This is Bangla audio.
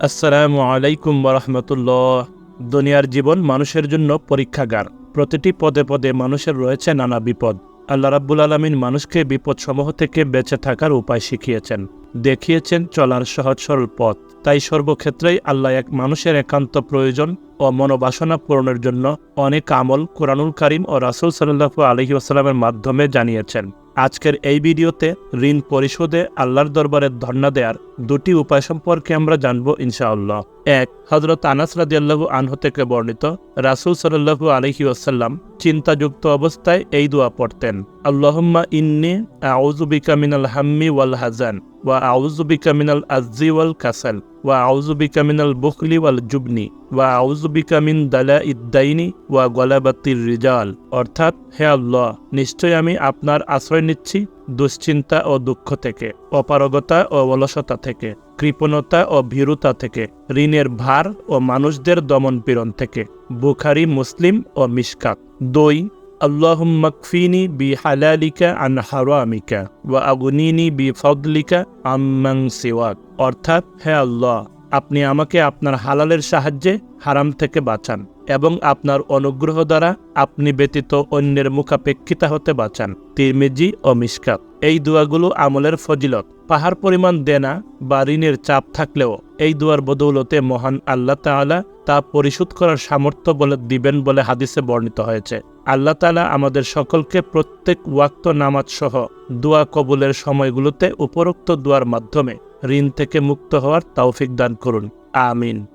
আসসালামু আলাইকুম রহমতুল্লাহ। দুনিয়ার জীবন মানুষের জন্য পরীক্ষাগার। প্রতিটি পদে পদে মানুষের রয়েছে নানা বিপদ। আল্লাহ রাব্বুল আলমিন মানুষকে বিপদসমূহ থেকে বেঁচে থাকার উপায় শিখিয়েছেন। দেখিয়েছেন চলার সহজ সরল পথ। তাই সর্বক্ষেত্রেই আল্লাহ এক মানুষের একান্ত প্রয়োজন ও মনোবাসনা পূরণের জন্য অনেক আমল কোরআনুল করিম ও রাসুল সাল্লাহু আলহি আসালামের মাধ্যমে জানিয়েছেন। আজকের এই ভিডিওতে ঋণ পরিশোধে আল্লাহর দরবারে ধর্ণা দেওয়ার দুটি উপায় সম্পর্কে আমরা জানব ইনশাআল্লাহ। এক হজরত আনাস রাদিয়াল্লাহু আনহু থেকে বর্ণিত, রাসূল সাল্লাল্লাহু আলাইহি ওয়াসাল্লাম চিন্তাযুক্ত অবস্থায় এই দোয়া পড়তেন, আল্লাহুম্মা ইন্নি আউযু বিকা মিনাল হাম্মি ওয়াল হাজান ওয়া আউযু বিকা মিনাল আজ্জি ওয়াল কাসাল, ওয়া আউযু বিকা মিনাল বুখলি ওয়াল জুবনি, ওয়া আউযু বিকা মিন দালা ইদ্দাইনি ওয়া গলাবাতির রিজাল। অর্থাৎ, হে আল্লাহ নিশ্চয় আমি আপনার আশ্রয় নিচ্ছি দুশ্চিন্তা ও দুঃখ থেকে, অপারগতা ও অলসতা থেকে, কৃপণতা ও ভীরুতা থেকে, ঋণের ভার ও মানুষদের দমন পীড়ন থেকে, বুখারি, মুসলিম ও মিশকাত। দুই আল্লাহুম্মাকফিনি বি হালালিকা আন হারামিকা ওয়া আগুনিনি বি ফদলিকা আম্মাং সিওয়াক। অর্থাৎ, হে আল্লাহ, আপনি আমাকে আপনার হালালের সাহায্যে হারাম থেকে বাঁচান। এবং আপনার অনুগ্রহ দ্বারা আপনি ব্যতীত অন্যের মুখাপেক্ষিতা হতে বাঁচান। তিরমিজি ও মিসকাত। এই দোয়াগুলো আমলের ফজিলত। পাহাড় পরিমাণ দেনা বা ঋণের চাপ থাকলেও এই দোয়ার বদৌলতে মহান আল্লাহ তাআলা তা পরিশোধ করার সামর্থ্য বলে দিবেন বলে হাদিসে বর্ণিত হয়েছে। আল্লাহ তাআলা আমাদের সকলকে প্রত্যেক ওয়াক্ত নামাজ সহ দোয়া কবুলের সময়গুলোতে উপরোক্ত দোয়ার মাধ্যমে ঋণ থেকে মুক্ত হওয়ার তৌফিক দান করুন। আমিন।